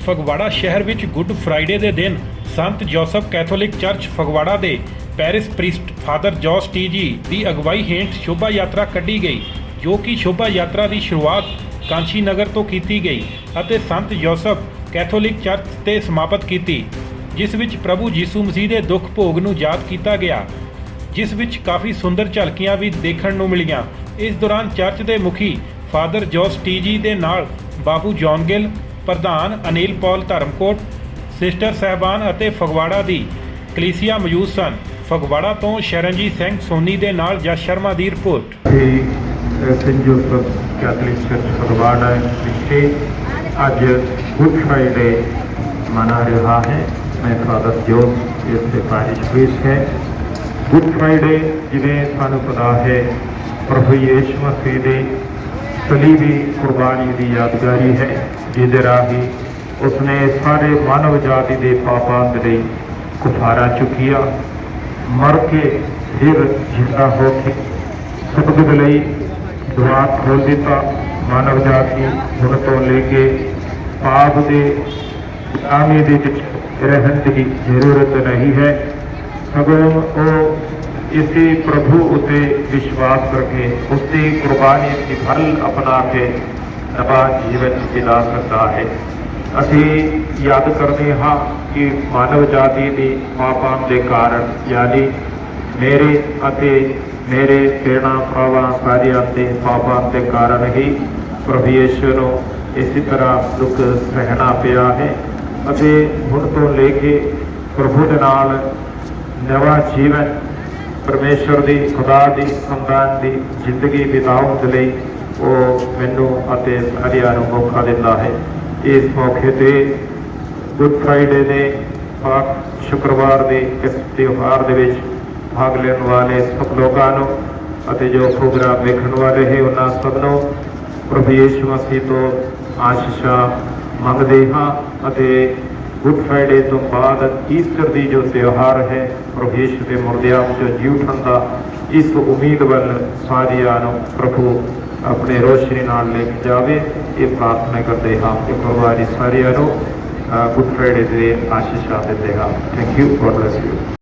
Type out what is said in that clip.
ਫਗਵਾੜਾ ਸ਼ਹਿਰ ਵਿੱਚ good Friday ਦੇ ਦਿਨ ਸੰਤ ਜੋਸਫ ਕੈਥੋਲਿਕ ਚਰਚ ਫਗਵਾੜਾ ਦੇ parish priest father Jose T G ਦੀ ਅਗਵਾਈ ਹੇਠ ਸ਼ੋਭਾ ਯਾਤਰਾ ਕੱਢੀ ਗਈ, ਜੋ ਕਿ ਸ਼ੋਭਾ ਯਾਤਰਾ ਦੀ ਸ਼ੁਰੂਆਤ ਕਾਂਸ਼ੀ ਨਗਰ ਤੋਂ ਕੀਤੀ ਗਈ ਅਤੇ ਸੰਤ ਜੋਸਫ ਕੈਥੋਲਿਕ ਚਰਚ ਤੇ ਸਮਾਪਤ ਕੀਤੀ, ਜਿਸ ਵਿੱਚ ਪ੍ਰਭੂ ਯੀਸੂ ਮਸੀਹ ਦੇ ਦੁੱਖ ਭੋਗ ਨੂੰ ਯਾਦ ਕੀਤਾ ਗਿਆ, ਜਿਸ ਵਿੱਚ ਕਾਫੀ ਸੁੰਦਰ ਝਲਕੀਆਂ ਵੀ ਦੇਖਣ ਨੂੰ ਮਿਲੀਆਂ। ਇਸ ਦੌਰਾਨ ਚਰਚ ਦੇ ਮੁਖੀ ਫਾਦਰ ਜੋਸ ਟੀ ਜੀ ਦੇ ਨਾਲ ਬਾਬੂ ਜੌਨ ਗਿੱਲ ਪ੍ਰਧਾਨ ਅਨਿਲ ਪੌਲ ਧਰਮਕੋਟ, ਸਿਸਟਰ ਸਹਿਬਾਨ ਅਤੇ ਫਗਵਾੜਾ ਦੀ ਕਲੀਸਿਆ ਮੌਜੂਦ ਸਨ। ਫਗਵਾੜਾ ਤੋਂ ਸ਼ਰਨਜੀਤ ਸਿੰਘ ਸੋਨੀ ਦੇ ਨਾਲ ਜਸ ਸ਼ਰਮਾ ਦੀ ਰਿਪੋਰਟ। ਕਿ ਸੈਂਟ ਕੈਥੋਲਿਕ ਚਰਚ ਫਗਵਾੜਾ ਵਿਖੇ ਅੱਜ ਗੁੱਡ ਫਰਾਈਡੇ ਮਨਾ ਰਿਹਾ ਹੈ। ਮੈਂ ਫਾਦਰ ਜੋਸ ਇਸ ਦੇ ਪਾਰਿਸ਼ ਪ੍ਰੀਸਟ ਹੈ। ਗੁੱਡ ਫਰਾਈਡੇ ਜਿਵੇਂ ਸਾਨੂੰ ਪਤਾ ਹੈ, ਪ੍ਰਭੂ ਯੀਸ਼ੂ ਮਸੀਹ ਦੀ ਸਲੀਬੀ ਕੁਰਬਾਨੀ ਦੀ ਯਾਦਗਾਰੀ ਹੈ, ਜਿਹਦੇ ਰਾਹੀਂ ਉਸਨੇ ਸਾਰੇ ਮਾਨਵ ਜਾਤੀ ਦੇ ਪਾਪਾਂ ਦੇ ਲਈ ਕੁਫਾਰਾ ਚੁੱਕਿਆ। ਮਰ ਕੇ ਫਿਰ ਜਿੰਦਾ ਹੋ ਕੇ ਸਤਿਗੁਰ ਲਈ ਦੁਆ ਖੋਲ ਦਿੱਤਾ। ਮਾਨਵ ਜਾਤੀ ਹੁਣ ਤੋਂ ਲੈ ਕੇ ਪਾਪ ਦੇ ਗੁਲਾਮੀ ਦੇ ਵਿੱਚ ਰਹਿਣ ਦੀ ਜ਼ਰੂਰਤ ਨਹੀਂ ਹੈ। ਸਗੋਂ ਉਹ ਇਸੇ ਪ੍ਰਭੂ ਉਤੇ ਵਿਸ਼ਵਾਸ ਕਰਕੇ, ਉਸਦੀ ਕੁਰਬਾਨੀ ਦੀ ਫਲ ਅਪਣਾ ਕੇ ਨਵਾਂ ਜੀਵਨ ਜਿਲਾ ਸਕਦਾ ਹੈ। ਅਸੀਂ ਯਾਦ ਕਰਦੇ ਹਾਂ ਕਿ ਮਾਨਵ ਜਾਤੀ ਦੀ ਪਾਪਾਂ ਦੇ ਕਾਰਨ, ਯਾਨੀ ਮੇਰੇ ਅਤੇ ਮੇਰੇ ਪੇਣਾ ਭਰਾਵਾਂ ਸਾਰਿਆਂ ਦੇ ਪਾਪਾਂ ਦੇ ਕਾਰਨ ਹੀ ਪ੍ਰਭੂ ਯੀਸ਼ੂ ਨੂੰ ਇਸੇ ਤਰ੍ਹਾਂ ਦੁੱਖ ਸਹਿਣਾ ਪਿਆ ਹੈ ਅਤੇ ਹੁਣ ਤੋਂ ਲੈ ਕੇ ਪ੍ਰਭੂ ਦੇ ਨਾਲ ਨਵਾਂ ਜੀਵਨ ਪਰਮੇਸ਼ਵਰ ਦੀ, ਖੁਦਾ ਦੀ, ਸੰਤਾਨ ਦੀ ਜ਼ਿੰਦਗੀ ਬਿਤਾਉਣ ਦੇ ਲਈ ਉਹ ਮੈਨੂੰ ਅਤੇ ਸਾਰਿਆਂ ਨੂੰ ਮੌਕਾ ਦਿੰਦਾ ਹੈ। ਇਸ ਮੌਕੇ ਤੇ ਗੁੱਡ ਫਰਾਈਡੇ ਦੇ ਪਾਕ ਸ਼ੁੱਕਰਵਾਰ ਦੇ ਇਸ ਤਿਉਹਾਰ ਦੇ ਵਿੱਚ ਭਾਗ ਲੈਣ ਵਾਲੇ ਸਭ ਲੋਕਾਂ ਨੂੰ ਅਤੇ ਜੋ ਪ੍ਰੋਗਰਾਮ ਵੇਖਣ ਵਾਲੇ ਹੈ ਉਹਨਾਂ ਸਭ ਨੂੰ ਪ੍ਰਭੂ ਯੀਸ਼ੂ ਮਸੀਹ ਤੋਂ ਆਸ਼ੀਸ਼ਾਂ ਮੰਗਦੇ ਹਾਂ ਅਤੇ ਗੁੱਡ ਫਰਾਈਡੇ ਤੋਂ ਬਾਅਦ ਈਸਟਰ ਦੀ ਜੋ ਤਿਉਹਾਰ ਹੈ, ਪ੍ਰਭੂ ਯੀਸ਼ੂ ਦੇ ਮੁਰਦਿਆਂ ਵਿੱਚੋਂ ਜੀ ਉੱਠਣ ਦਾ ਇਸ ਉਮੀਦ ਵੱਲ ਸਾਰਿਆਂ ਨੂੰ ਪ੍ਰਭੂ ਆਪਣੇ ਰੋਸ਼ਨੀ ਨਾਲ ਲੈ ਕੇ ਜਾਵੇ। ਇਹ ਪ੍ਰਾਰਥਨਾ ਕਰਦੇ ਹਾਂ ਕਿ ਪ੍ਰਭੂ ਸਾਰਿਆਂ ਨੂੰ ਗੁੱਡ ਫਰਾਈਡੇ ਦੇ ਆਸ਼ੀਸ਼ਾਂ ਦਿੰਦੇ ਹਾਂ। Thank you God bless you